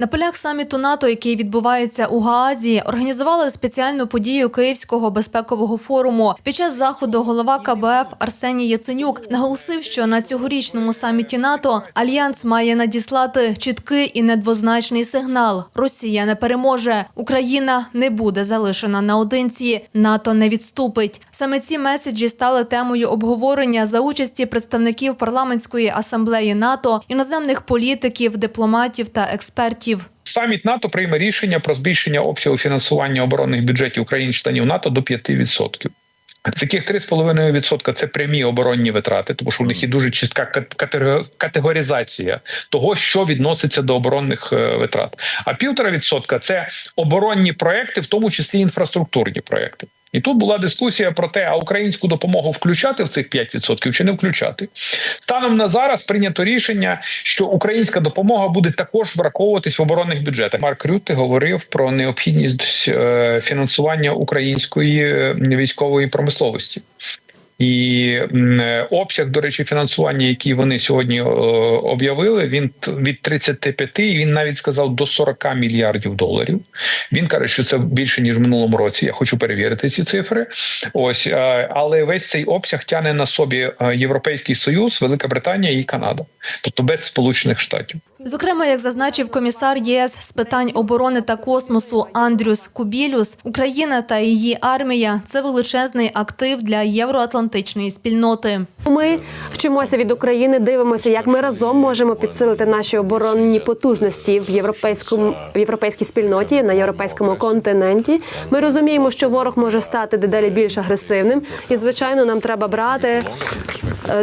На полях саміту НАТО, який відбувається у Гаазі, організували спеціальну подію Київського безпекового форуму. Під час заходу голова КБФ Арсеній Яценюк наголосив, що на цьогорічному саміті НАТО альянс має надіслати чіткий і недвозначний сигнал: Росія не переможе, Україна не буде залишена наодинці, НАТО не відступить. Саме ці меседжі стали темою обговорення за участі представників парламентської асамблеї НАТО, іноземних політиків, дипломатів та експертів. Саміт НАТО прийме рішення про збільшення обсягу фінансування оборонних бюджетів країн-членів НАТО до 5%. З яких 3,5% – це прямі оборонні витрати, тому що у них є дуже чітка кат- категоризація того, що відноситься до оборонних е, витрат. А 1,5% – це оборонні проекти, в тому числі інфраструктурні проекти. І тут була дискусія про те, а українську допомогу включати в цих 5% чи не включати. Станом на зараз прийнято рішення, що українська допомога буде також враховуватись в оборонних бюджетах. Марк Рютте говорив про необхідність е, фінансування української е, військової промисловості. І обсяг, до речі, фінансування, який вони сьогодні е, об'явили, він від 35, і він навіть сказав до 40 мільярдів доларів. Він каже, що це більше ніж в минулому році. Я хочу перевірити ці цифри. Ось, е, але весь цей обсяг тягне на собі е, Європейський Союз, Велика Британія і Канада, тобто без Сполучених Штатів. Зокрема, як зазначив комісар ЄС з питань оборони та космосу Андрюс Кубілюс, Україна та її армія це величезний актив для євроатлантичної спільноти. Ми вчимося від України, дивимося, як ми разом можемо підсилити наші оборонні потужності в європейському в європейській спільноті на європейському континенті. Ми розуміємо, що ворог може стати дедалі більш агресивним, і звичайно, нам треба брати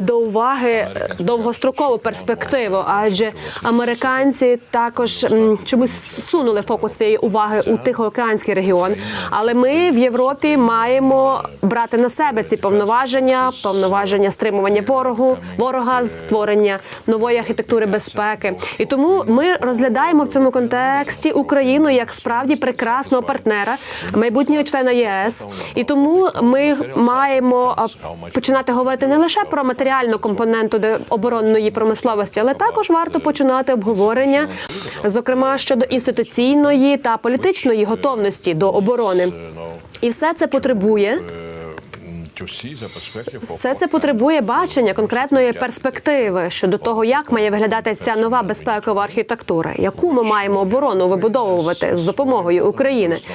до уваги е, довгострокову перспективу, адже американці також чомусь сунули фокус своєї уваги у Тихоокеанський регіон. Але ми в Європі маємо брати на себе ці повноваження, повноваження стримування ворогу, ворога, створення нової архітектури безпеки. І тому ми розглядаємо в цьому контексті Україну як справді прекрасного партнера, майбутнього члена ЄС. І тому ми маємо починати говорити не лише про матеріальну компоненту оборонної промисловості, але також варто починати обговорення, зокрема щодо інституційної та політичної готовності до оборони. І все це потребує все це потребує бачення конкретної перспективи щодо того, як має виглядати ця нова безпекова архітектура, яку ми маємо оборону вибудовувати з допомогою України.